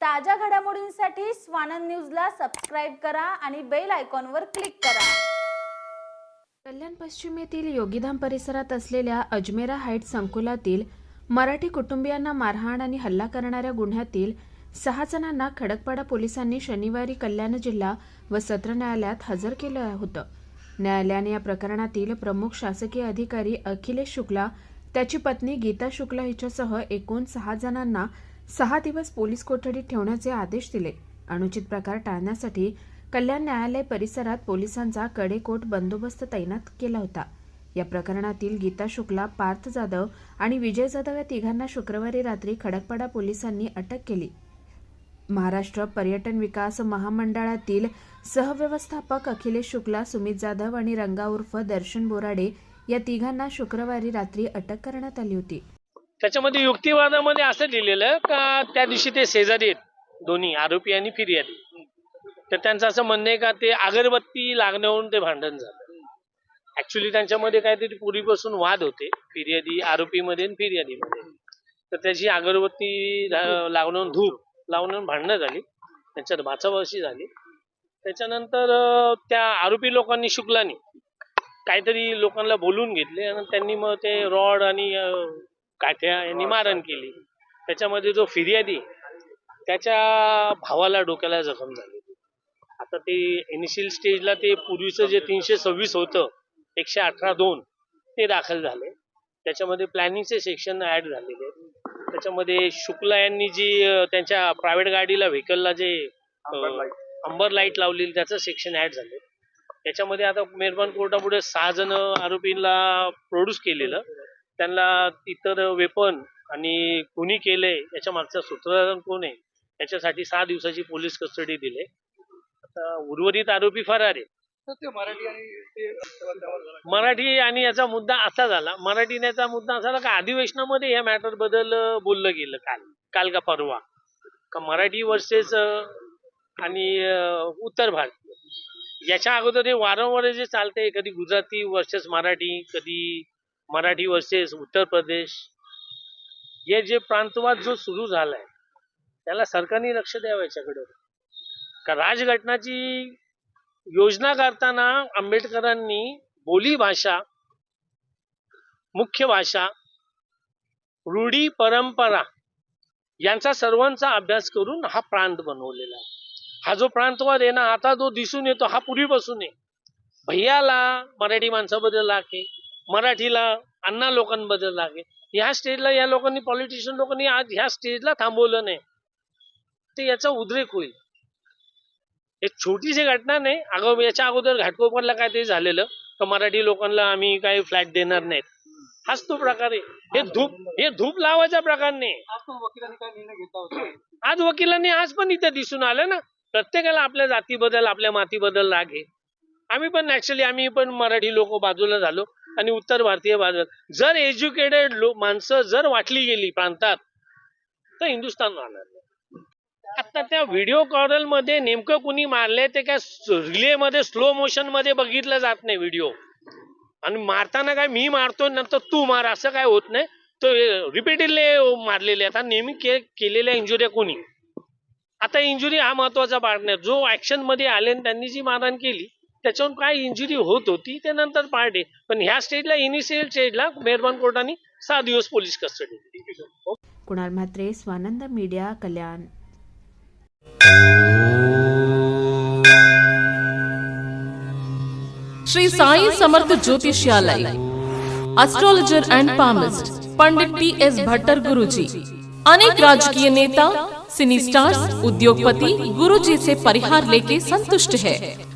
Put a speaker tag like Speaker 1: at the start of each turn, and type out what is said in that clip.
Speaker 1: ताज्या घडामोडींसाठी स्वानंद न्यूजला सबस्क्राईब करा आणि बेल आयकॉनवर क्लिक करा.
Speaker 2: कल्याण पश्चिम येथील योगीधाम परिसरात असलेल्या अजमेरा हाईट संकुलातील मराठी कुटुंबियांना मारहाण आणि हल्ला करणाऱ्या गुन्ह्यातील सहा जणांना खडकपाडा पोलिसांनी शनिवारी कल्याण जिल्हा व सत्र न्यायालयात हजर केलं होतं. न्यायालयाने या प्रकरणातील प्रमुख शासकीय अधिकारी अखिलेश शुक्ला त्याची पत्नी गीता शुक्ला हिच्यासह एकूण सहा जणांना सहा दिवस पोलीस कोठडीत ठेवण्याचे आदेश दिले. अनुचित प्रकार टाळण्यासाठी कल्याण न्यायालय परिसरात पोलिसांचा कडेकोट बंदोबस्त तैनात केला होता. या प्रकरणातील गीता शुक्ला पार्थ जाधव आणि विजय जाधव या तिघांना शुक्रवारी रात्री खडकपाडा पोलिसांनी अटक केली. महाराष्ट्र पर्यटन विकास महामंडळातील सहव्यवस्थापक अखिलेश शुक्ला सुमित जाधव आणि रंगा उर्फ दर्शन बोराडे या तिघांना शुक्रवारी रात्री अटक करण्यात आली होती.
Speaker 3: त्याच्यामध्ये युक्तिवादामध्ये असं लिहिलेलं का त्या दिवशी ते शेजारी आहेत दोन्ही आरोपी आणि फिर्यादी. तर त्यांचं असं म्हणणं आहे का ते अगरबत्ती लागण्यावरून ते भांडण झालं. ऍक्च्युली त्यांच्यामध्ये काहीतरी पूर्वीपासून वाद होते फिर्यादी आरोपीमध्ये आणि फिर्यादीमध्ये. तर त्याची अगरबत्ती ला- धूप लावण्यावरून भांडणं झाली त्यांच्यात भाचाभाची झाली. त्याच्यानंतर त्या आरोपी लोकांनी शुक्लानी काहीतरी लोकांना बोलून घेतले आणि त्यांनी मग ते रॉड आणि काठ्या यांनी मारण केली. त्याच्यामध्ये जो फिर्यादी त्याच्या भावाला डोक्याला जखम झाली. आता ते इनिशियल स्टेजला ते पूर्वीचं जे तीनशे सव्वीस होतं एकशे अठरा दोन ते दाखल झाले. त्याच्यामध्ये प्लॅनिंगचे सेक्शन ऍड झालेले. त्याच्यामध्ये शुक्ला यांनी जी त्यांच्या प्रायव्हेट गाडीला व्हेकलला जे अंबर लाइट लावलेली त्याचं सेक्शन ऍड झाले. त्याच्यामध्ये आता मेहरबान कोर्टापुढे सहा जण आरोपींना प्रोड्यूस केलेलं. त्यांना इतर वेपन आणि कुणी केलंय याच्या मागचा सूत्रधार कोण आहे याच्यासाठी सहा दिवसाची पोलीस कस्टडी दिले आता उर्वरित आरोपी फरार आहे
Speaker 4: मराठी आणि
Speaker 3: मराठी याचा मुद्दा असा झाला मराठीने याचा मुद्दा असा झाला का अधिवेशनामध्ये या मॅटरबद्दल बोललं गेलं काल काल का परवा. का मराठी वर्सेस आणि उत्तर भारतीय. याच्या अगोदर हे वारंवार जे चालते कधी गुजराती वर्सेस मराठी कधी मराठी वर्सेस उत्तर प्रदेश. हे जे प्रांतवाद जो सुरू झालाय त्याला सरकारने लक्ष द्यावं याच्याकडे. का राजघटनाची योजना करताना आंबेडकरांनी बोली भाषा मुख्य भाषा रूढी परंपरा यांचा सर्वांचा अभ्यास करून हा प्रांत बनवलेला आहे. हा जो प्रांतवाद आहे ना आता जो दिसून येतो हा पूर्वीपासून आहे. भैयाला मराठी माणसाबद्दल लागे मराठीला अण्णा लोकांबद्दल लागे. ह्या स्टेजला या लोकांनी पॉलिटिशियन लोकांनी आज ह्या स्टेजला थांबवलं नाही. ते याचा उद्रेक होईल. एक छोटीशी घटना नाही अगं याच्या अगोदर घाटकोपरला काय ते झालेलं का मराठी लोकांना आम्ही काही फ्लॅट देणार नाहीत. हाच तो प्रकार आहे. हे धूप हे धूप लावायचा प्रकार नाही.
Speaker 4: आज वकिलांनी
Speaker 3: आज वकिलांनी आज पण इथे दिसून आलं ना प्रत्येकाला आपल्या जातीबद्दल आपल्या मातीबद्दल राग आहे. आम्ही पण ऍक्च्युली आम्ही पण मराठी लोक बाजूला झालो. आणि उत्तर भारतीय बाजूला. जर एज्युकेटेड माणसं जर वाटली गेली प्रांतात तर हिंदुस्थान राहणार आता त्या व्हिडिओ कॉलमध्ये नेमकं कुणी मारले ते काय रिले मध्ये स्लो मोशनमध्ये बघितलं जात नाही व्हिडिओ आणि मारताना काय मी मारतो नंतर तू मार असं काय होत नाही. तो रिपीटेडली मारलेले आता नेहमी के, केलेल्या इंजुऱ्या कोणी? आता इंजुरी हा महत्त्वाचा पार्ट नाही. जो ऍक्शनमध्ये आले त्यांनी जी मारहाण केली त्याच्यावरून काय इंजुरी होत होती ते नंतर पण ह्या स्टेजला इनिशियल स्टेजला मेहरबान कोर्टाने सहा दिवस police custody
Speaker 2: Kunal Mhatre Swanand media Kalyan.
Speaker 5: Shri Sai Samarth ज्योतिष्यालय astrologer and palmist Pandit T S Bhattar Guruji. अनेक राजकीय नेता सिनी स्टार्स उद्योगपति गुरुजी से परिहार लेके संतुष्ट है.